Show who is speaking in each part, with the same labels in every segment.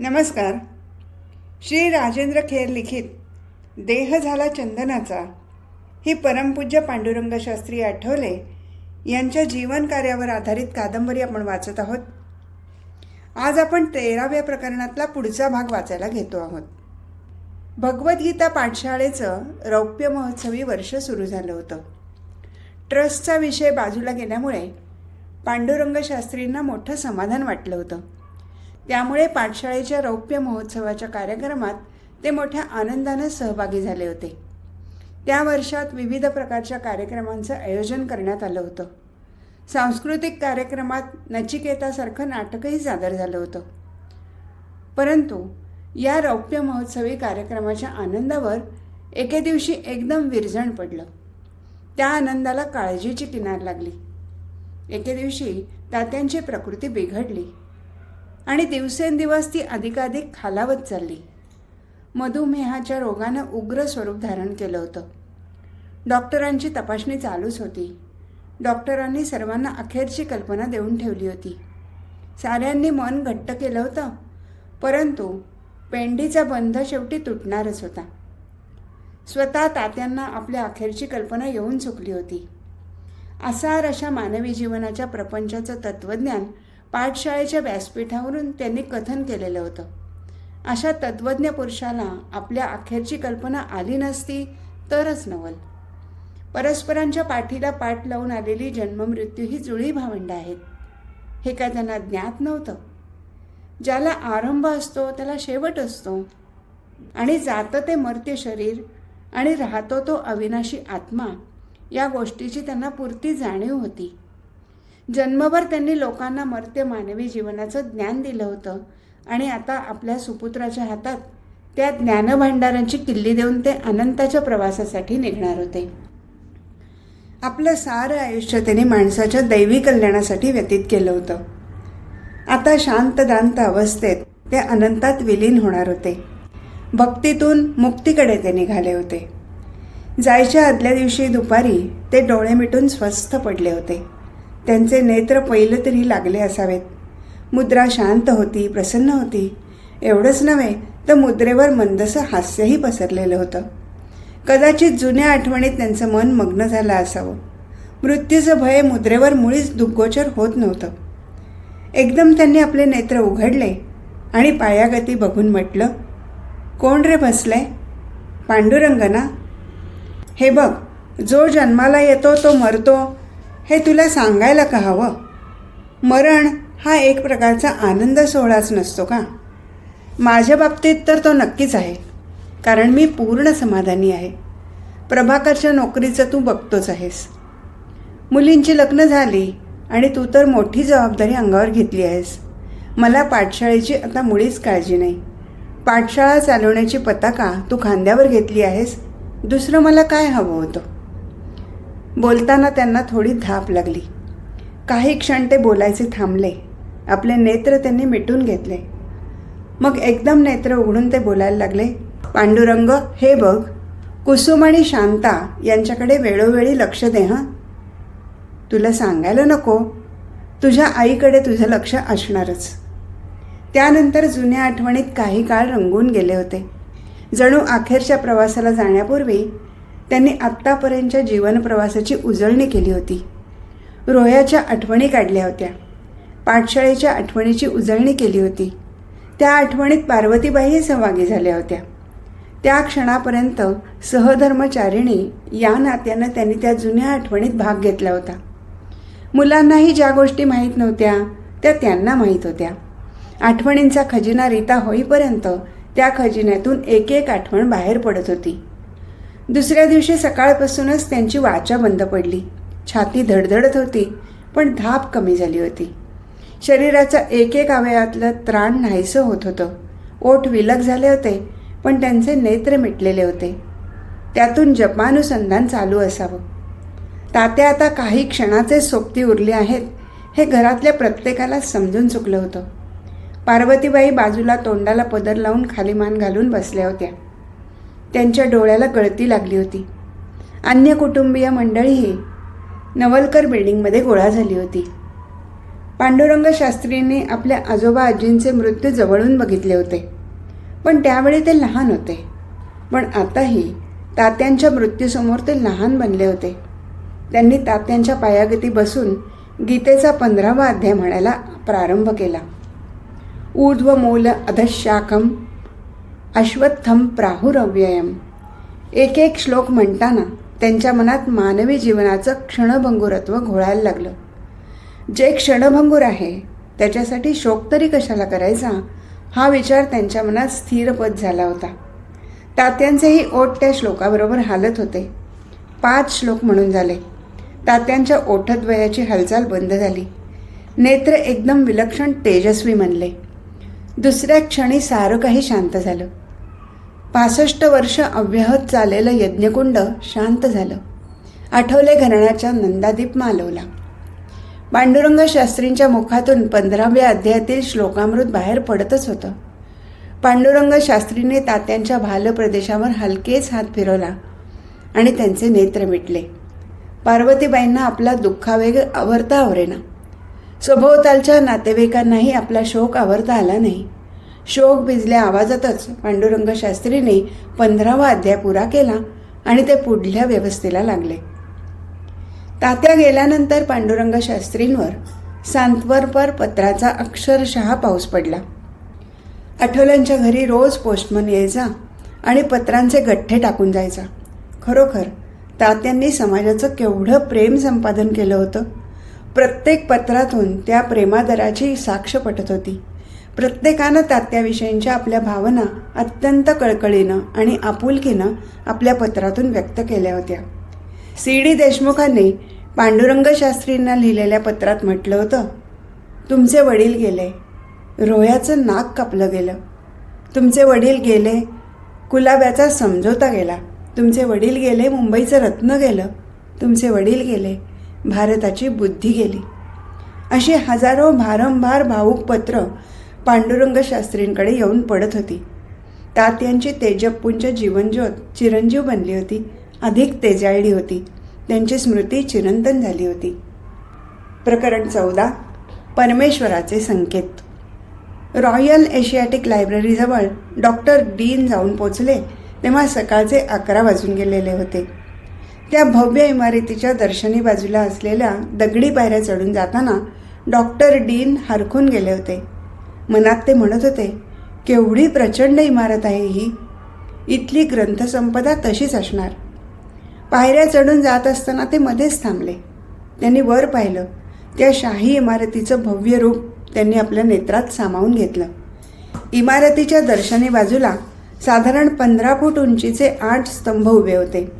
Speaker 1: नमस्कार. श्री राजेंद्र खेर लिखित देह झाला चंदनाचा. ही परमपूज्य पांडुरंग शास्त्री आठवले यांच्या जीवन कार्यावर आधारित कादंबरी आपण वाचत आहोत. आज आपण तेराव्या प्रकरणातला पुढचा भाग वाचायला घेतो आहोत. भगवद्गीता पाठशाळेचं रौप्य महोत्सवी वर्ष सुरू झालं होतं. ट्रस्टचा विषय बाजूला गेल्यामुळे पांडुरंग शास्त्रींना मोठं समाधान वाटलं होतं. त्यामुळे पाठशाळेच्या रौप्य महोत्सवाच्या कार्यक्रमात ते मोठ्या आनंदानं सहभागी झाले होते. त्या वर्षात विविध प्रकारच्या कार्यक्रमांचं आयोजन करण्यात आलं होतं. सांस्कृतिक कार्यक्रमात नचिकेतासारखं नाटकही सादर झालं होतं. परंतु या रौप्य महोत्सवी कार्यक्रमाच्या आनंदावर एके दिवशी एकदम विरजण पडलं. त्या आनंदाला काळजीची किनार लागली. एके दिवशी तात्यांची प्रकृती बिघडली. आणि दिवसेंदिवस ती अधिकाधिक खालावत चालली. मधुमेहाच्या रोगानं उग्र स्वरूप धारण केलं होतं. डॉक्टरांची तपासणी चालूच होती. डॉक्टरांनी सर्वांना अखेरची कल्पना देऊन ठेवली होती. साऱ्यांनी मन घट्ट केलं होतं परंतु पेंडीचा बंध शेवटी तुटणारच होता. स्वतः तात्यांना आपल्या अखेरची कल्पना येऊन चुकली होती. असार अशा मानवी जीवनाच्या प्रपंचाचं तत्त्वज्ञान पाठशाळेच्या व्यासपीठावरून त्यांनी कथन केलेलं होतं. अशा तत्वज्ञ पुरुषाला आपल्या अखेरची कल्पना आली नसती तरच नवल. परस्परांच्या पाठीला पाठ लावून आलेली जन्ममृत्यू ही जुळी भावंड आहेत. हे काय त्यांना ज्ञात नव्हतं? ज्याला आरंभ असतो त्याला शेवट असतो. आणि जातं ते मर्त्य शरीर आणि राहतो तो अविनाशी आत्मा या गोष्टीची त्यांना पुरती जाणीव होती. जन्मभर त्यांनी लोकांना मर्त्य मानवी जीवनाचं ज्ञान दिलं होतं. आणि आता आपल्या सुपुत्राच्या हातात त्या ज्ञानभांडारांची किल्ली देऊन ते अनंताच्या प्रवासासाठी निघणार होते. आपलं सारं आयुष्य त्याने माणसाच्या दैवी कल्याणासाठी व्यतीत केलं होतं. आता शांतदांत अवस्थेत ते अनंतात विलीन होणार होते. भक्तीतून मुक्तीकडे ते निघाले होते. जायच्या आदल्या दिवशी दुपारी ते डोळे मिटून स्वस्थ पडले होते. त्यांचे नेत्र पहिलं तरी लागले असावेत. मुद्रा शांत होती प्रसन्न होती. एवढंच नव्हे तर मुद्रेवर मंदसं हास्यही पसरलेलं होतं. कदाचित जुन्या आठवणीत त्यांचं मन मग्न झालं असावं. मृत्यूचं भय मुद्रेवर मुळीच दुग्गोचर होत नव्हतं. एकदम त्यांनी आपले नेत्र उघडले आणि पायागती बघून म्हटलं कोण रे बसलंय? पांडुरंग ना हे बघ जो जन्माला येतो तो मरतो हे तुला सांगायला का हवं? मरण हा एक प्रकारचा आनंद सोहळाच नसतो का? माझ्या बाबतीत तर तो नक्कीच आहे कारण मी पूर्ण समाधानी आहे. प्रभाकरच्या नोकरीचं तू बघतोच आहेस. मुलींची लग्न झाली आणि तू तर मोठी जबाबदारी अंगावर घेतली आहेस. मला पाठशाळेची आता मुळीच काळजी नाही. पाठशाळा चालवण्याची पताका तू खांद्यावर घेतली आहेस. दुसरं मला काय हवं होतं? बोलताना त्यांना थोडी धाप लागली. काही क्षण ते बोलायचे थांबले. आपले नेत्र त्यांनी मिटून घेतले. मग एकदम नेत्र उघडून ते बोलायला लागले पांडुरंग हे बघ कुसुम आणि शांता यांच्याकडे वेळोवेळी लक्ष दे हां? तुला सांगायला नको. तुझ्या आईकडे तुझं लक्ष असणारच. त्यानंतर जुन्या आठवणीत काही काळ रंगून गेले होते. जणू अखेरच्या प्रवासाला जाण्यापूर्वी त्यांनी आत्तापर्यंतच्या जीवनप्रवासाची उजळणी केली होती. रोह्याच्या आठवणी काढल्या होत्या. पाठशाळेच्या आठवणीची उजळणी केली होती. त्या आठवणीत पार्वतीबाईही सहभागी झाल्या होत्या. त्या क्षणापर्यंत सहधर्मचारिणी या नात्यानं त्यांनी त्या जुन्या आठवणीत भाग घेतला होता. मुलांनाही ज्या गोष्टी माहीत नव्हत्या त्या त्यांना माहीत होत्या. आठवणींचा खजिना रीता होईपर्यंत त्या खजिन्यातून एक एक आठवण बाहेर पडत होती. दुसऱ्या दिवशी सकाळपासूनच त्यांची वाचा बंद पडली. छाती धडधडत होती पण धाप कमी झाली होती. शरीराचा एक एक अवयवातलं त्राण नाहीसं होत होतं. ओठ विलग झाले होते पण त्यांचे नेत्र मिटलेले होते. त्यातून जपानुसंधान चालू असावं. तात्या आता काही क्षणाचे सोबती उरले आहेत हे घरातल्या प्रत्येकाला समजून चुकलं होतं. पार्वतीबाई बाजूला तोंडाला पदर लावून खाली मान घालून बसल्या होत्या. त्यांच्या डोळ्याला गळती लागली होती. अन्य कुटुंबीय मंडळीही नवलकर बिल्डिंगमध्ये गोळा झाली होती. पांडुरंग शास्त्रींनी आपल्या आजोबा आजींचे मृत्यू जवळून बघितले होते. पण त्यावेळी ते लहान होते. पण आताही तात्यांच्या मृत्यूसमोर ते लहान बनले होते. त्यांनी तात्यांच्या पायागती बसून गीतेचा पंधरावा अध्याय म्हणायला प्रारंभ केला. ऊर्ध्वमूल अधशाखम अश्वत्थम प्राहुरव्ययम. एक एक श्लोक म्हणताना त्यांच्या मनात मानवी जीवनाचं क्षणभंगुरत्व घोळायला लागलं. जे क्षणभंगूर आहे त्याच्यासाठी शोक तरी कशाला करायचा? हा विचार त्यांच्या मनात स्थिरपद झाला होता. तात्यांचेही ओठ त्या श्लोकाबरोबर हालत होते. पाच श्लोक म्हणून झाले. तात्यांच्या ओठद्वयाची हालचाल बंद झाली. नेत्र एकदम विलक्षण तेजस्वी म्हणले दुसऱ्या क्षणी सारं काही शांत झालं. पासष्ट वर्ष अव्याहत चाललेलं यज्ञकुंड शांत झालं. आठवले घराण्याच्या नंदादीप मालवला. पांडुरंग शास्त्रींच्या मुखातून पंधराव्या अध्यायातील श्लोकामृत बाहेर पडतच होतं. पांडुरंग शास्त्रीने तात्यांच्या भाल प्रदेशावर हलकेच हात फिरवला आणि त्यांचे नेत्र मिटले. पार्वतीबाईंना आपला दुःखावेग आवरता आवरेना. सभोवतालच्या नातेवाईकांनाही आपला शोक आवरता आला नाही. शोक भिजल्या आवाजातच पांडुरंग शास्त्रीने पंधरावा अध्याय पुरा केला आणि ते पुढल्या व्यवस्थेला लागले. तात्या गेल्यानंतर पांडुरंग शास्त्रींवर सांत्वरपर पत्राचा अक्षरशः पाऊस पडला. आठवल्यांच्या घरी रोज पोस्टमन यायचा आणि पत्रांचे गठ्ठे टाकून जायचा. खरोखर तात्यांनी समाजाचं केवढं प्रेम संपादन केलं होतं? प्रत्येक पत्रातून त्या प्रेमादराची साक्ष पटत होती. प्रत्येकानं तात्याविषयींच्या आपल्या भावना अत्यंत कळकळीनं आणि आपुलकीनं आपल्या पत्रातून व्यक्त केल्या होत्या. सी. डी. देशमुखांनी पांडुरंग शास्त्रींना लिहिलेल्या पत्रात म्हटलं होतं तुमचे वडील गेले रोह्याचं नाक कापलं गेलं. तुमचे वडील गेले कुलाब्याचा समझोता गेला. तुमचे वडील गेले मुंबईचं रत्न गेलं. तुमचे वडील गेले भारताची बुद्धी गेली. अशी हजारो भारंभार भाऊक पत्र पांडुरंग शास्त्रींकडे येऊन पडत होती. तात्यांची तेजपुंज जीवनज्योत चिरंजीव बनली होती. अधिक तेजाळली होती. त्यांची स्मृती चिरंतन झाली होती. प्रकरण चौदा परमेश्वराचे संकेत. रॉयल एशियाटिक लायब्ररीजवळ डॉक्टर डीन जाऊन पोचले तेव्हा सकाळचे अकरा वाजून गेलेले होते. त्या भव्य इमारतीच्या दर्शनी बाजूला असलेल्या दगडी पायऱ्या चढून जाताना डॉक्टर डीन हरखून गेले होते. मनात ते म्हणत होते केवढी प्रचंड इमारत आहे ही. इथली ग्रंथसंपदा तशीच असणार. पायऱ्या चढून जात असताना ते मध्येच थांबले. त्यांनी वर पाहिलं. त्या शाही इमारतीचं भव्य रूप त्यांनी आपल्या नेत्रात सामावून घेतलं. इमारतीच्या दर्शनी बाजूला साधारण पंधरा फूट उंचीचे आठ स्तंभ उभे होते.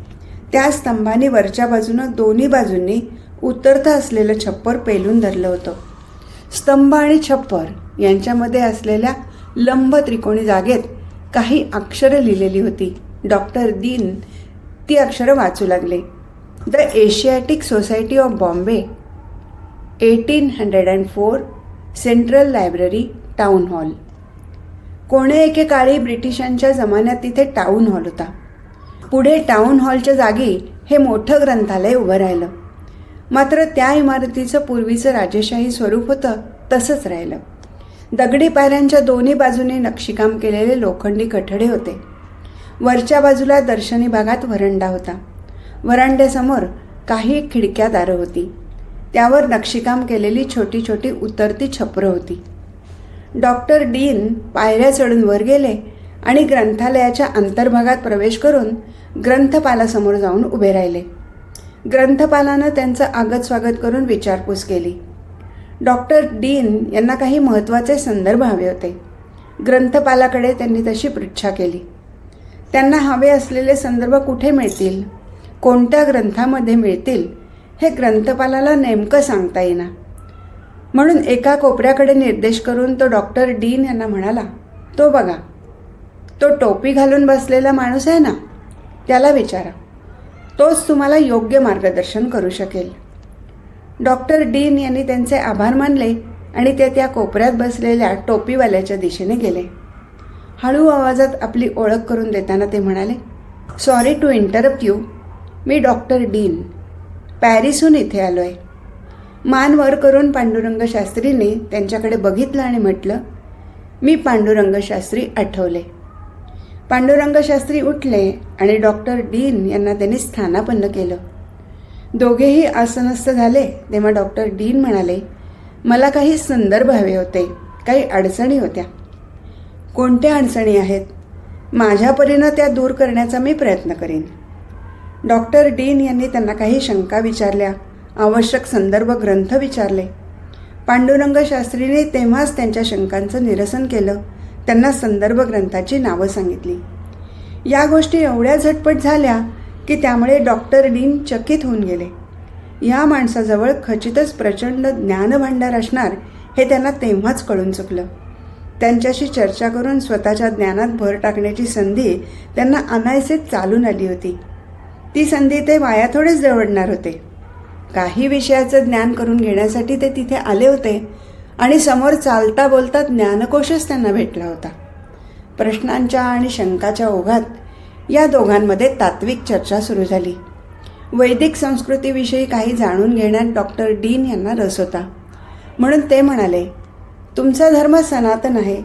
Speaker 1: त्या स्तंभाने वरच्या बाजूनं दोन्ही बाजूंनी उतरतं असलेलं छप्पर पेलून धरलं होतं. स्तंभ आणि छप्पर यांच्यामध्ये असलेल्या लंब त्रिकोणी जागेत काही अक्षरं लिहिलेली होती. डॉक्टर दीन ती अक्षरं वाचू लागले. The Asiatic Society of Bombay eighteen hundred and four Central Library Town Hall. कोणे एकेकाळी ब्रिटिशांच्या जमान्यात तिथे टाऊन हॉल होता. पुढे टाऊन हॉलच्या जागी हे मोठं ग्रंथालय उभं राहिलं. मात्र त्या इमारतीचं पूर्वीचं राजेशाही स्वरूप होतं तसंच राहिलं. दगडी पायऱ्यांच्या दोन्ही बाजूने नक्षीकाम केलेले लोखंडी कठडे होते. वरच्या बाजूला दर्शनी भागात वरंडा होता. वरांड्यासमोर काही खिडक्या दारं होती. त्यावर नक्षीकाम केलेली छोटी छोटी उतरती छपरं होती. डॉक्टर डीन पायऱ्या चढून वर गेले आणि ग्रंथालयाच्या अंतर्भागात प्रवेश करून ग्रंथपालासमोर जाऊन उभे राहिले. ग्रंथपालानं त्यांचं आगत स्वागत करून विचारपूस केली. डॉक्टर डीन यांना काही महत्त्वाचे संदर्भ हवे होते. ग्रंथपालाकडे त्यांनी तशी पृच्छा केली. त्यांना हवे असलेले संदर्भ कुठे मिळतील? कोणत्या ग्रंथामध्ये मिळतील? हे ग्रंथपालाला नेमकं सांगता येईना. म्हणून एका कोपऱ्याकडे निर्देश करून तो डॉक्टर डीन यांना म्हणाला तो बघा तो टोपी घालून बसलेला माणूस आहे ना त्याला विचारा. तोच तुम्हाला योग्य मार्गदर्शन करू शकेल. डॉक्टर डीन यांनी त्यांचे आभार मानले आणि ते त्या कोपऱ्यात बसलेल्या टोपीवाल्याच्या दिशेने गेले. हळू आवाजात आपली ओळख करून देताना ते म्हणाले सॉरी टू इंटरप्ट यू मी डॉक्टर डीन. पॅरिसहून इथे आलो आहे मान वर करून पांडुरंग शास्त्रीने त्यांच्याकडे बघितलं आणि म्हटलं मी पांडुरंग शास्त्री आठवले. पांडुरंग शास्त्री उठले आणि डॉक्टर डीन यांना त्यांनी स्थानापन्न केलं. दोघेही आसनस्थ झाले तेव्हा डॉक्टर डीन म्हणाले मला काही संदर्भ हवे होते काही अडचणी होत्या. कोणत्या अडचणी आहेत? माझ्या परीनं त्या दूर करण्याचा मी प्रयत्न करीन. डॉक्टर डीन यांनी त्यांना काही शंका विचारल्या आवश्यक संदर्भ ग्रंथ विचारले. पांडुरंग शास्त्रीने तेव्हाच त्यांच्या शंकांचं निरसन केलं. त्यांना संदर्भ ग्रंथाची नावं सांगितली. या गोष्टी एवढ्या झटपट झाल्या की त्यामुळे डॉक्टर डीन चकित होऊन गेले. या माणसाजवळ खचितच प्रचंड ज्ञानभांडार असणार हे त्यांना तेव्हाच कळून चुकलं. त्यांच्याशी चर्चा करून स्वतःच्या ज्ञानात भर टाकण्याची संधी त्यांना अनायसे चालून आली होती. ती संधी ते वाया थोडेच जवळणार होते. काही विषयाचं ज्ञान करून घेण्यासाठी ते तिथे आले होते आणि समोर चालता बोलता ज्ञानकोशच त्यांना भेटला होता. प्रश्नांच्या आणि शंकाच्या ओघात या दोघांमध्ये तात्विक चर्चा सुरू झाली. वैदिक संस्कृतीविषयी काही जाणून घेण्यात डॉक्टर डीन यांना रस होता. म्हणून ते म्हणाले तुमचा धर्म सनातन आहे.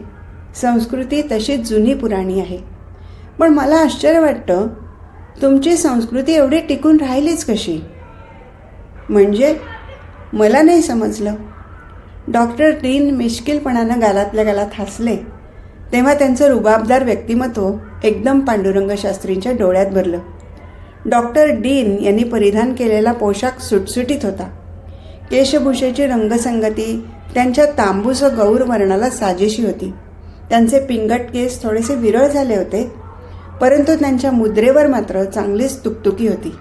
Speaker 1: संस्कृती तशीच जुनी पुराणी आहे. पण मला आश्चर्य वाटतं तुमची संस्कृती एवढी टिकून राहिलीच कशी? म्हणजे मला नाही समजलं. डॉक्टर डीन मिश्किलपणानं गालातल्या गालात हसले. तेव्हा त्यांचं रुबाबदार व्यक्तिमत्व एकदम पांडुरंग शास्त्रींच्या डोळ्यात भरलं. डॉक्टर डीन यांनी परिधान केलेला पोशाख सुटसुटीत होता. केशभूषेची रंगसंगती त्यांच्या तांबूस गौर वर्णाला साजेशी होती. त्यांचे पिंगट केस थोडेसे विरळ झाले होते परंतु त्यांच्या मुद्रेवर मात्र चांगलीच तुकतुकी होती.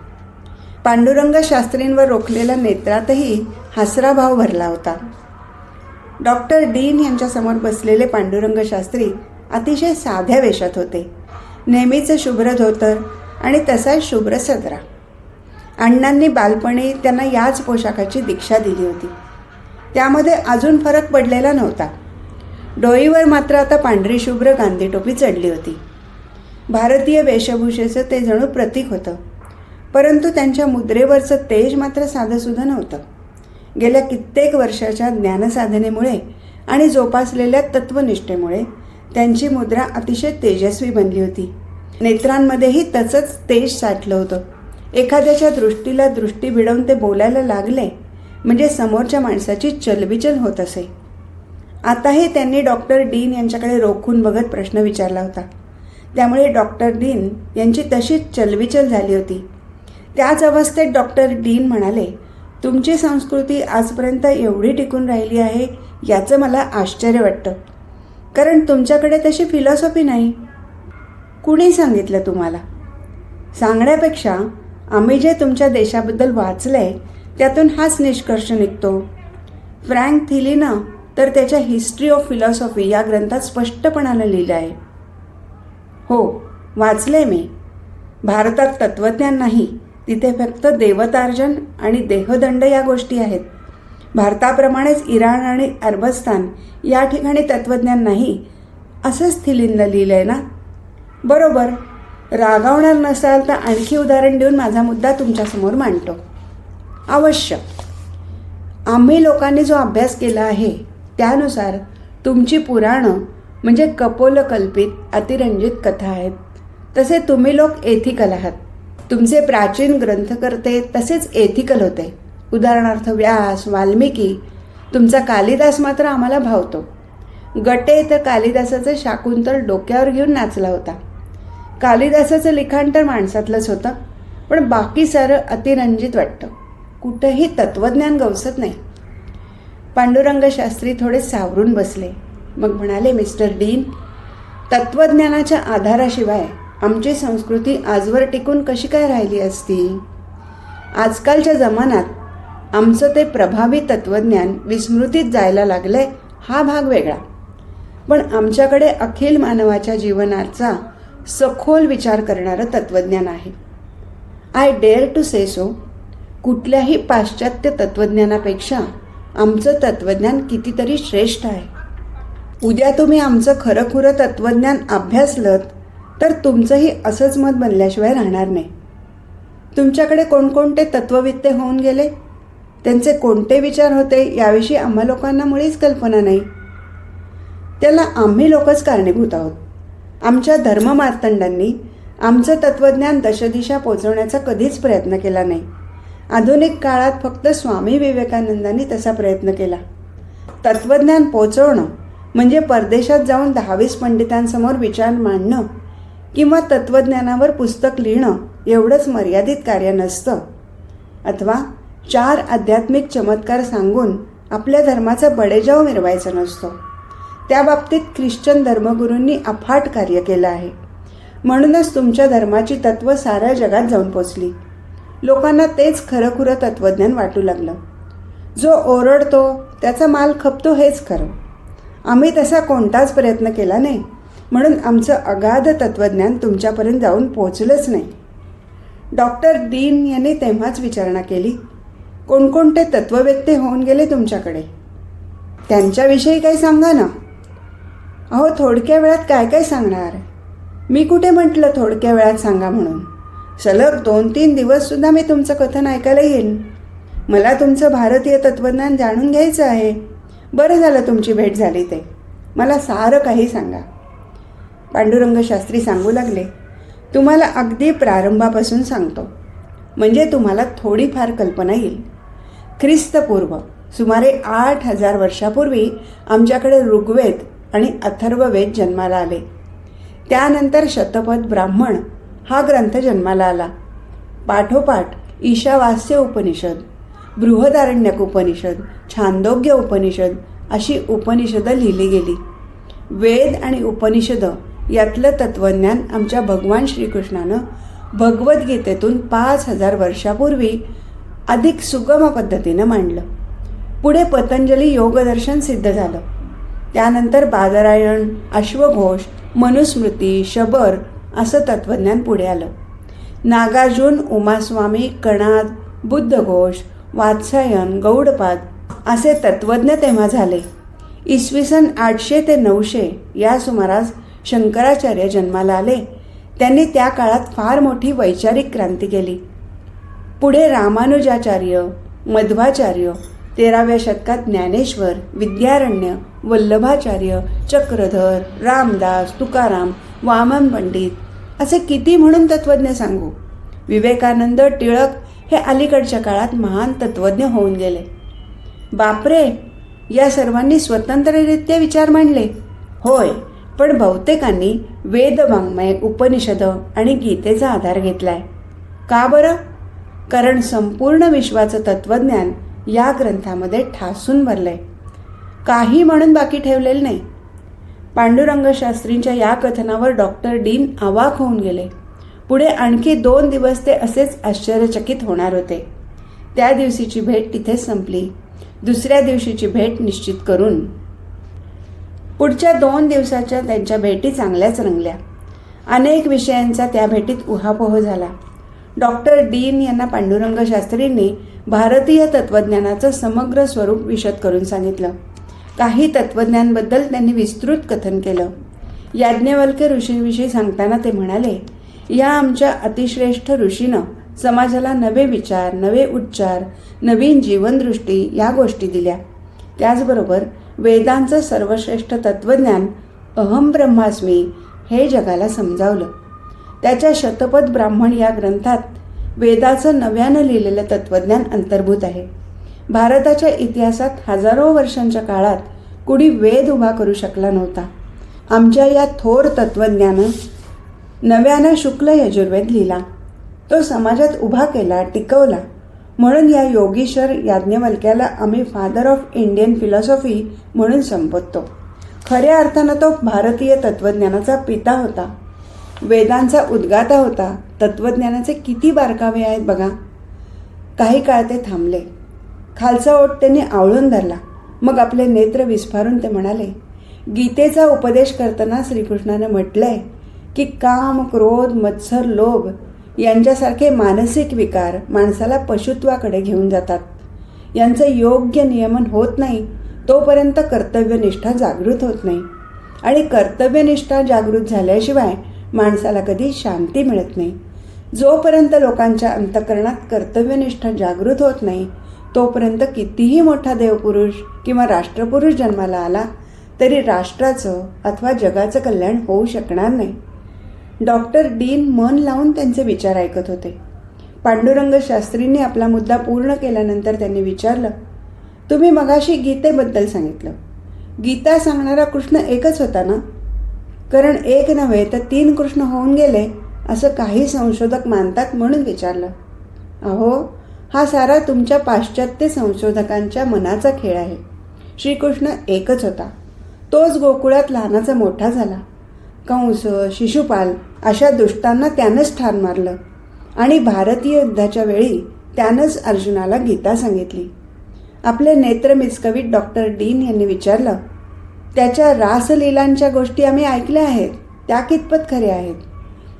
Speaker 1: पांडुरंग शास्त्रींवर रोखलेल्या नेत्रातही हासरा भाव भरला होता. डॉक्टर डीन यांच्यासमोर बसलेले पांडुरंग शास्त्री अतिशय साध्या वेशात होते. नेहमीचं शुभ्र धोतर आणि तसाच शुभ्र सदरा. अण्णांनी बालपणी त्यांना याच पोशाखाची दीक्षा दिली होती. त्यामध्ये अजून फरक पडलेला नव्हता. डोईवर मात्र आता पांढरी शुभ्र गांधी टोपी चढली होती. भारतीय वेशभूषेचं ते जणू प्रतीक होतं. परंतु त्यांच्या मुद्रेवरचं तेज मात्र साधंसुधं नव्हतं. गेल्या कित्येक वर्षाच्या ज्ञानसाधनेमुळे आणि जोपासलेल्या तत्वनिष्ठेमुळे त्यांची मुद्रा अतिशय तेजस्वी बनली होती. नेत्रांमध्येही तसंच तेज साठलं होतं. एखाद्याच्या दृष्टीला दृष्टी भिडवून ते बोलायला लागले म्हणजे समोरच्या माणसाची चलबिचल होत असे. आताही त्यांनी डॉक्टर डीन यांच्याकडे रोखून बघत प्रश्न विचारला होता. त्यामुळे डॉक्टर डीन यांची तशीच चलबिचल झाली होती. त्याच अवस्थेत डॉक्टर डीन म्हणाले तुमची संस्कृती आजपर्यंत एवढी टिकून राहिली आहे याचं मला आश्चर्य वाटतं. कारण तुमच्याकडे तशी फिलॉसॉफी नाही. कुणी सांगितलं तुम्हाला? सांगण्यापेक्षा आम्ही जे तुमच्या देशाबद्दल वाचलं आहे त्यातून हाच निष्कर्ष निघतो. फ्रँक थिलीनं तर त्याच्या हिस्ट्री ऑफ फिलॉसॉफी या ग्रंथात स्पष्टपणानं लिहिलं आहे. हो वाचलं आहे मी. भारतात तत्त्वज्ञान नाही तिथे फक्त देवतार्जन आणि देहदंड या गोष्टी आहेत. भारताप्रमाणेच इराण आणि अरबस्तान या ठिकाणी तत्त्वज्ञान नाही असंच थिलींना लिहिलं आहे ना? बरोबर. रागावणार नसाल तर आणखी उदाहरण देऊन माझा मुद्दा तुमच्यासमोर मांडतो. अवश्य. आम्ही लोकांनी जो अभ्यास केला आहे त्यानुसार तुमची पुराणं म्हणजे कपोलकल्पित अतिरंजित कथा आहेत. तसे तुम्ही लोक एथिकल आहात. तुमचे प्राचीन ग्रंथकर्ते तसेच एथिकल होते. उदाहरणार्थ व्यास वाल्मिकी तुमचा कालिदास मात्र आम्हाला भावतो. गटे तर कालिदासाचं शाकुंतल डोक्यावर घेऊन नाचला होता. कालिदासाचं लिखाण तर माणसातलंच होतं पण बाकी सारं अतिरंजित वाटतं. कुठंही तत्त्वज्ञान गवसत नाही. पांडुरंग शास्त्री थोडे सावरून बसले. मग म्हणाले मिस्टर डीन तत्त्वज्ञानाच्या आधाराशिवाय आमची संस्कृती आजवर टिकून कशी काय राहिली असती? आजकालच्या जमान्यात आमचं ते प्रभावी तत्त्वज्ञान विस्मृतीत जायला लागले हा भाग वेगळा. पण आमच्याकडे अखिल मानवाच्या जीवनाचा सखोल विचार करणारं तत्त्वज्ञान आहे. I dare to say so कुठल्याही पाश्चात्य तत्त्वज्ञानापेक्षा आमचं तत्त्वज्ञान कितीतरी श्रेष्ठ आहे. उद्या तुम्ही आमचं खरंखुरं तत्त्वज्ञान अभ्यासलं तर तुमचंही असंच मत बनल्याशिवाय राहणार नाही. तुमच्याकडे कोणकोणते तत्ववित्ते होऊन गेले? त्यांचे कोणते विचार होते? याविषयी आम्हा लोकांना मुळीच कल्पना नाही. त्याला आम्ही लोकच कारणीभूत आहोत. आमच्या धर्ममार्तंडांनी आमचं तत्त्वज्ञान दशदिशा पोचवण्याचा कधीच प्रयत्न केला नाही. आधुनिक काळात फक्त स्वामी विवेकानंदांनी तसा प्रयत्न केला. तत्त्वज्ञान पोचवणं म्हणजे परदेशात जाऊन दहावीस पंडितांसमोर विचार मांडणं किंवा तत्त्वज्ञानावर पुस्तक लिहिणं एवढंच मर्यादित कार्य नसतं. अथवा चार आध्यात्मिक चमत्कार सांगून आपल्या धर्माचा बडेजाव मिरवायचा नसतो. त्या बाबतीत ख्रिश्चन धर्मगुरूंनी अफाट कार्य केलं आहे. म्हणूनच तुमच्या धर्माची तत्त्व साऱ्या जगात जाऊन पोचली. लोकांना तेच खरंखुरं तत्त्वज्ञान वाटू लागलं. जो ओरडतो त्याचा माल खपतो हेच खरं. आम्ही तसा कोणताच प्रयत्न केला नाही. म्हणून आमचं अगाध तत्त्वज्ञान तुमच्यापर्यंत जाऊन पोचलंच नाही. डॉक्टर डीन यांनी तेव्हाच विचारणा केली कोणकोणते तत्त्ववेत्ते होऊन गेले तुमच्याकडे? त्यांच्याविषयी काही सांगा ना. अहो थोडक्या वेळात काय काय सांगणार? मी कुठे म्हटलं थोडक्या वेळात सांगा म्हणून? सलग दोन तीन दिवससुद्धा मी तुमचं कथन ऐकायला येईन. मला तुमचं भारतीय तत्त्वज्ञान जाणून घ्यायचं आहे. बरं झालं तुमची भेट झाली ते. मला सारं काही सांगा. पांडुरंग शास्त्री सांगू लागले तुम्हाला अगदी प्रारंभापासून सांगतो. म्हणजे तुम्हाला थोडीफार कल्पना येईल. ख्रिस्तपूर्व सुमारे आठ हजार वर्षापूर्वी आमच्याकडे ऋग्वेद आणि अथर्ववेद जन्माला आले. त्यानंतर शतपथ ब्राह्मण हा ग्रंथ जन्माला आला. पाठोपाठ ईशावास्य उपनिषद बृहदारण्यक उपनिषद छांदोग्य उपनिषद अशी उपनिषदं लिहिली गेली. वेद आणि उपनिषदं यातलं तत्त्वज्ञान आमच्या भगवान श्रीकृष्णानं भगवद्गीतेतून पाच हजार वर्षापूर्वी अधिक सुगम पद्धतीनं मांडलं. पुढे पतंजली योगदर्शन सिद्ध झालं. त्यानंतर बादरायण अश्वघोष मनुस्मृती शबर असं तत्त्वज्ञान पुढे आलं. नागार्जुन उमास्वामी कणाद बुद्धघोष वात्सायन गौडपाद असे तत्त्वज्ञ तेव्हा झाले. इसवी सन आठशे ते नऊशे या सुमारास शंकराचार्य जन्माला आले. त्यांनी त्या काळात फार मोठी वैचारिक क्रांती केली. पुढे रामानुजाचार्य मध्वाचार्य तेराव्या शतकात ज्ञानेश्वर विद्यारण्य वल्लभाचार्य चक्रधर रामदास तुकाराम वामन पंडित असे किती म्हणून तत्त्वज्ञ सांगू? विवेकानंद टिळक हे अलीकडच्या काळात महान तत्त्वज्ञ होऊन गेले. बापरे! या सर्वांनी स्वतंत्ररित्या विचार मांडले. होय! पण बहुतेकांनी वेदवाङ्मय उपनिषद आणि गीतेचा आधार घेतलाय. का बरं? कारण संपूर्ण विश्वाचं तत्त्वज्ञान या ग्रंथामध्ये ठासून भरलंय. काही म्हणून बाकी ठेवलेलं नाही. पांडुरंग शास्त्रींच्या या कथनावर डॉक्टर डीन अवाक होऊन गेले. पुढे आणखी दोन दिवस ते असेच आश्चर्यचकित होणार होते. त्या दिवशीची भेट तिथेच संपली. दुसऱ्या दिवशीची भेट निश्चित करून पुढच्या दोन दिवसाच्या त्यांच्या भेटी चांगल्याच रंगल्या. अनेक विषयांचा त्या भेटीत उहापोह झाला. डॉक्टर डीन यांना पांडुरंग शास्त्रींनी भारतीय तत्त्वज्ञानाचं समग्र स्वरूप विशद करून सांगितलं. काही तत्त्वज्ञांबद्दल त्यांनी विस्तृत कथन केलं. याज्ञवल्क्य ऋषींविषयी सांगताना ते म्हणाले या आमच्या अतिश्रेष्ठ ऋषीनं समाजाला नवे विचार नवे उच्चार नवीन जीवनदृष्टी या गोष्टी दिल्या. त्याचबरोबर वेदांचं सर्वश्रेष्ठ तत्त्वज्ञान अहम ब्रह्मास्मी हे जगाला समजावलं. त्याच्या शतपथ ब्राह्मण या ग्रंथात वेदाचं नव्यानं लिहिलेलं तत्त्वज्ञान अंतर्भूत आहे. भारताच्या इतिहासात हजारो वर्षांच्या काळात कुणी वेद उभा करू शकला नव्हता. आमच्या या थोर तत्त्वज्ञानं नव्यानं शुक्ल यजुर्वेद लिहिला. तो समाजात उभा केला टिकवला. म्हणून या योगीश्वर याज्ञवल्क्याला आम्ही फादर ऑफ इंडियन फिलॉसॉफी म्हणून संबोधतो. खऱ्या अर्थानं तो भारतीय तत्त्वज्ञानाचा पिता होता. वेदांचा उद्गाता होता. तत्त्वज्ञानाचे किती बारकावे आहेत बघा. काही काळ ते थांबले. खालचा ओठ त्यांनी आवळून धरला. मग आपले नेत्र विस्फारून ते म्हणाले गीतेचा उपदेश करताना श्रीकृष्णाने म्हटलंय की काम क्रोध मत्सर लोभ यांच्यासारखे मानसिक विकार माणसाला पशुत्वाकडे घेऊन जातात. यांचं योग्य नियमन होत नाही तोपर्यंत कर्तव्यनिष्ठा जागृत होत नाही. आणि कर्तव्यनिष्ठा जागृत झाल्याशिवाय माणसाला कधी शांती मिळत नाही. जोपर्यंत लोकांच्या अंतकरणात कर्तव्यनिष्ठा जागृत होत नाही तोपर्यंत कितीही मोठा देवपुरुष किंवा राष्ट्रपुरुष जन्माला आला तरी राष्ट्राचं अथवा जगाचं कल्याण होऊ शकणार नाही. डॉक्टर डीन मन लावून त्यांचे विचार ऐकत होते. पांडुरंग शास्त्रींनी आपला मुद्दा पूर्ण केल्यानंतर त्यांनी विचारलं तुम्ही मगाशी गीतेबद्दल सांगितलं. गीता सांगणारा कृष्ण एकच होता ना? कारण एक नव्हे तर तीन कृष्ण होऊन गेले असं काही संशोधक मानतात म्हणून विचारलं. अहो हा सारा तुमच्या पाश्चात्य संशोधकांच्या मनाचा खेळ आहे. श्रीकृष्ण एकच होता. तोच गोकुळात लहानाचा मोठा झाला. कंस शिशुपाल अशा दुष्टांना त्यानंच ठार मारलं. आणि भारतीय युद्धाच्या वेळी त्यानंच अर्जुनाला गीता सांगितली. आपले नेत्र मिसकवीत डॉक्टर डीन यांनी विचारलं त्याच्या रासलीलांच्या गोष्टी आम्ही ऐकल्या आहेत त्या कितपत खऱ्या आहेत?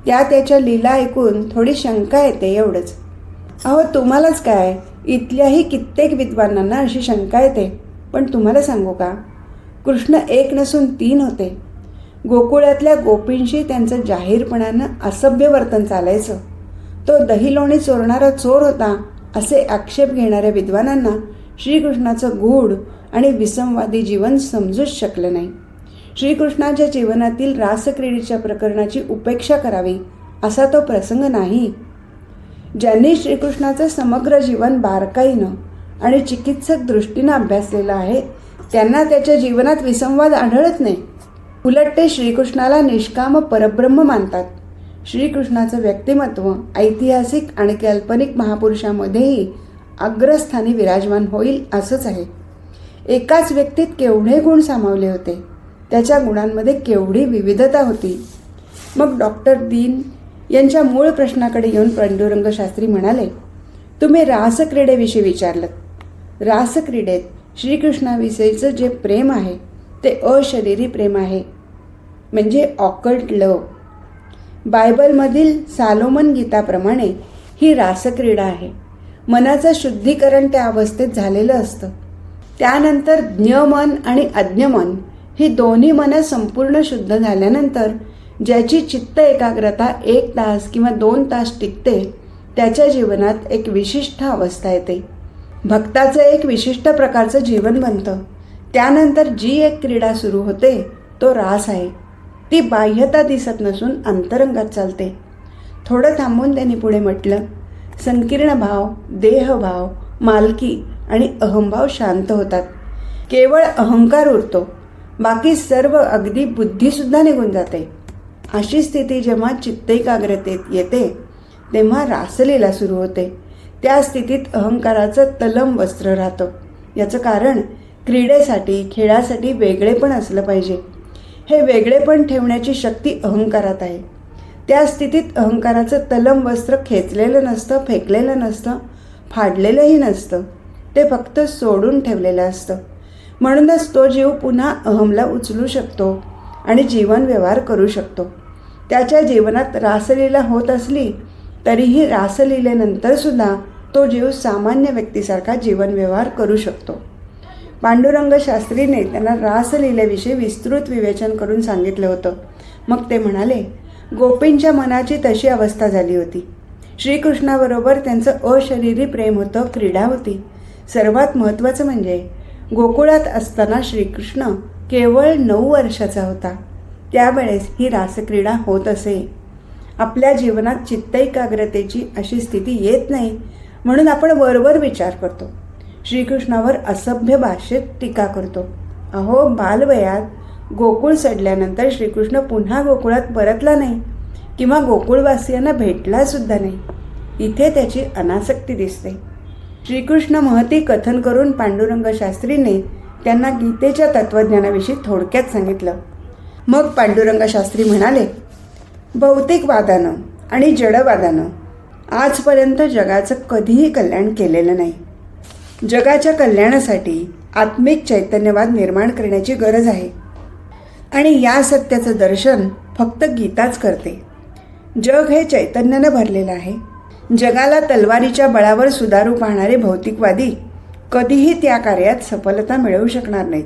Speaker 1: त्या त्याच्या लीला ऐकून थोडी शंका येते एवढंच. अहो तुम्हालाच काय? इथल्याही कित्येक विद्वानांना अशी शंका येते. पण तुम्हाला सांगू का? कृष्ण एक नसून तीन होते. गोकुळातल्या गोपींशी त्यांचं जाहीरपणानं असभ्य वर्तन चालायचं. तो दहीलोणी चोरणारा चोर होता असे आक्षेप घेणाऱ्या विद्वानांना श्रीकृष्णाचं गूढ आणि विसंवादी जीवन समजूच शकलं नाही. श्रीकृष्णाच्या जीवनातील रासक्रीडीच्या प्रकरणाची उपेक्षा करावी असा तो प्रसंग नाही. ज्यांनी श्रीकृष्णाचं समग्र जीवन बारकाईनं आणि चिकित्सक दृष्टीनं अभ्यासलेलं आहे त्यांना त्याच्या जीवनात विसंवाद आढळत नाही. उलट ते श्रीकृष्णाला निष्काम परब्रह्म मानतात. श्रीकृष्णाचं व्यक्तिमत्व ऐतिहासिक आणि काल्पनिक महापुरुषामध्येही अग्रस्थानी विराजमान होईल असंच आहे. एकाच व्यक्तीत केवढे गुण सामावले होते? त्याच्या गुणांमध्ये केवढी विविधता होती? मग डॉक्टर दीन यांच्या मूळ प्रश्नाकडे येऊन पांडुरंग शास्त्री म्हणाले तुम्ही रासक्रीडेविषयी विचारलं रासक्रीडेत श्रीकृष्णाविषयीचं जे प्रेम आहे ते अशरीरी प्रेम आहे. म्हणजे ऑकल्ट लव बायबलमधील सालोमन गीताप्रमाणे ही रासक्रीडा आहे. मनाचं शुद्धीकरण त्या अवस्थेत झालेलं असतं. त्यानंतर ज्ञमन आणि अज्ञमन ही दोन्ही मनं संपूर्ण शुद्ध झाल्यानंतर ज्याची चित्त एकाग्रता एक तास किंवा दोन तास टिकते त्याच्या जीवनात एक विशिष्ट अवस्था येते. भक्ताचं एक विशिष्ट प्रकारचं जीवन बनतं. त्यानंतर जी एक क्रीडा सुरू होते तो रास आहे. ती बाह्यता दिसत नसून अंतरंगात चालते. थोडं थांबून त्यांनी पुढे म्हटलं संकीर्ण भाव देहभाव मालकी आणि अहंभाव शांत होतात. केवळ अहंकार उरतो. बाकी सर्व अगदी बुद्धीसुद्धा निघून जाते. अशी स्थिती जेव्हा चित्तैकाग्रतेत येते तेव्हा रासलीला सुरू होते. त्या स्थितीत अहंकाराचं तलम वस्त्र राहतं. याचं कारण क्रीडेसाठी खेळासाठी वेगळेपण असलं पाहिजे. हे वेगळेपण ठेवण्याची शक्ती अहंकारात आहे. त्या स्थितीत अहंकाराचं तलम वस्त्र खेचलेलं नसतं फेकलेलं नसतं फाडलेलंही नसतं. ते फक्त सोडून ठेवलेलं असतं. म्हणूनच तो जीव पुन्हा अहमला उचलू शकतो आणि जीवन व्यवहार करू शकतो. त्याच्या जीवनात रासलीला होत असली तरीही रासलीलेनंतरसुद्धा तो जीव सामान्य व्यक्तीसारखा जीवन व्यवहार करू शकतो. पांडुरंग शास्त्रीने त्यांना रासलीलेविषयी विस्तृत विवेचन करून सांगितलं होतं. मग ते म्हणाले गोपींच्या मनाची तशी अवस्था झाली होती. श्रीकृष्णाबरोबर त्यांचं अशरीरी प्रेम होतं क्रीडा होती. सर्वात महत्त्वाचं म्हणजे गोकुळात असताना श्रीकृष्ण केवळ नऊ वर्षाचा होता. त्यावेळेस ही रासक्रीडा होत असे. आपल्या जीवनात चित्तैकाग्रतेची अशी स्थिती येत नाही म्हणून आपण वरवर विचार करतो. श्रीकृष्णावर असभ्य भाषेत टीका करतो. अहो बालवयात गोकुळ सडल्यानंतर श्रीकृष्ण पुन्हा गोकुळात परतला नाही किंवा गोकुळवासियांना भेटलासुद्धा नाही. इथे त्याची अनासक्ती दिसते. श्रीकृष्ण महती कथन करून पांडुरंग शास्त्रीने त्यांना गीतेच्या तत्त्वज्ञानाविषयी थोडक्यात सांगितलं. मग पांडुरंग शास्त्री म्हणाले भौतिकवादानं आणि जडवादानं आजपर्यंत जगाचं कधीही कल्याण केलेलं नाही. जगाच्या कल्याणासाठी आत्मिक चैतन्यवाद निर्माण करण्याची गरज आहे. आणि या सत्याचं दर्शन फक्त गीताच करते. जग हे चैतन्यानं भरलेलं आहे. जगाला तलवारीच्या बळावर सुधारू पाहणारे भौतिकवादी कधीही त्या कार्यात सफलता मिळवू शकणार नाहीत.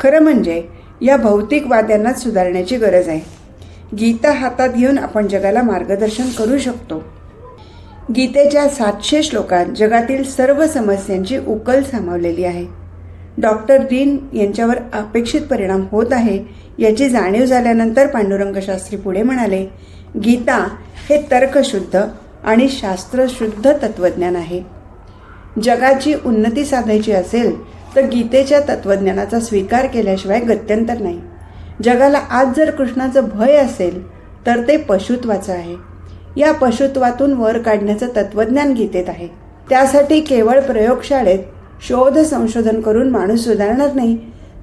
Speaker 1: खरं म्हणजे या भौतिकवाद्यांनाच सुधारण्याची गरज आहे. गीता हातात घेऊन आपण जगाला मार्गदर्शन करू शकतो. गीतेच्या सातशे श्लोकात जगातील सर्व समस्यांची उकल सामावलेली आहे. डॉक्टर डीन यांच्यावर अपेक्षित परिणाम होत आहे याची जाणीव झाल्यानंतर पांडुरंगशास्त्री पुढे म्हणाले गीता हे तर्कशुद्ध आणि शास्त्रशुद्ध तत्त्वज्ञान आहे. जगाची उन्नती साधायची असेल तर गीतेच्या तत्त्वज्ञानाचा स्वीकार केल्याशिवाय गत्यंतर नाही. जगाला आज जर कृष्णाचं भय असेल तर ते पशुत्वाचं आहे. या पशुत्वातून वर काढण्याचं तत्वज्ञान गीतेत आहे. त्यासाठी केवळ प्रयोगशाळेत शोध संशोधन करून माणूस सुधारणार नाही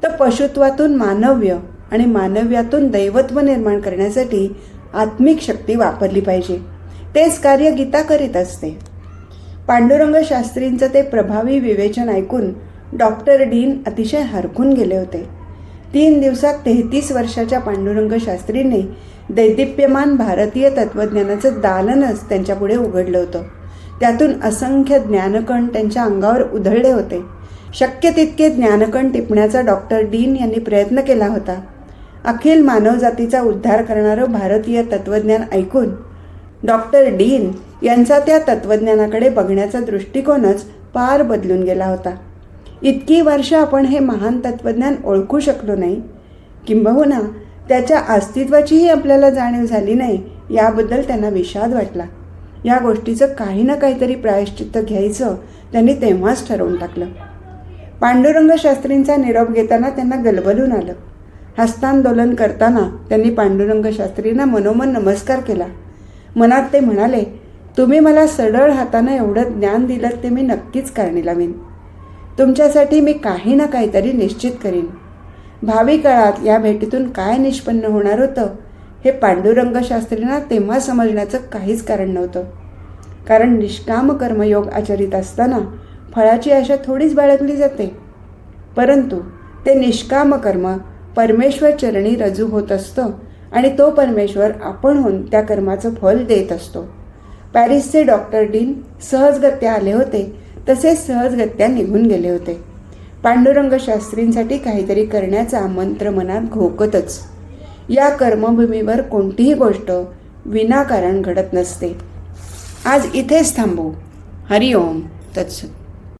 Speaker 1: तर पशुत्वातून मानव्य आणि मानव्यातून दैवत्व निर्माण करण्यासाठी आत्मिक शक्ती वापरली पाहिजे. तेच कार्य गीता करीत असते. पांडुरंग शास्त्रींचं ते प्रभावी विवेचन ऐकून डॉक्टर डीन अतिशय हरकून गेले होते. तीन दिवसात तेहतीस वर्षाच्या पांडुरंग शास्त्रींनी दैदिप्यमान भारतीय तत्त्वज्ञानाचं दालनच त्यांच्यापुढे उघडलं होतं. त्यातून असंख्य ज्ञानकण त्यांच्या अंगावर उधळले होते. शक्य तितके ज्ञानकण टिपण्याचा डॉक्टर डीन यांनी प्रयत्न केला होता. अखिल मानवजातीचा उद्धार करणारं भारतीय तत्त्वज्ञान ऐकून डॉक्टर डीन यांचा त्या तत्त्वज्ञानाकडे बघण्याचा दृष्टिकोनच पार बदलून गेला होता. इतकी वर्ष आपण हे महान तत्त्वज्ञान ओळखू शकलो नाही. किंबहुना त्याच्या अस्तित्वाचीही आपल्याला जाणीव झाली नाही याबद्दल त्यांना विषाद वाटला. या गोष्टीचं काही ना काहीतरी प्रायश्चित्त घ्यायचं त्यांनी तेव्हाच ठरवून टाकलं. पांडुरंग शास्त्रींचा निरोप घेताना त्यांना गलबलून आलं. हस्तांदोलन करताना त्यांनी पांडुरंग शास्त्रींना मनोमन नमस्कार केला. मनात ते म्हणाले तुम्ही मला सरळ हातानं एवढं ज्ञान दिलं ते मी नक्कीच करणी लावीन तुमच्यासाठी मी काही ना काहीतरी निश्चित करीन. भावी काळात या भेटीतून काय निष्पन्न होणार होतं हे पांडुरंग शास्त्रींना तेव्हा समजण्याचं काहीच कारण नव्हतं. कारण निष्काम कर्मयोग आचरित असताना फळाची आशा थोडीच बाळगली जाते. परंतु ते निष्काम कर्म परमेश्वर चरणी रजू होत असतं आणि तो परमेश्वर आपण होऊन त्या कर्माचं फल देत असतो. पॅरिसचे डॉक्टर डीन सहजगत्या आले होते तसेच सहजगत्या निघून गेले होते. पांडुरंग शास्त्रींसाठी काहीतरी करण्याचा मंत्र मनात घोकतच. या कर्मभूमीवर कोणतीही गोष्ट विनाकारण घडत नसते. आज इथेच थांबू. हरिओम. तत्सत.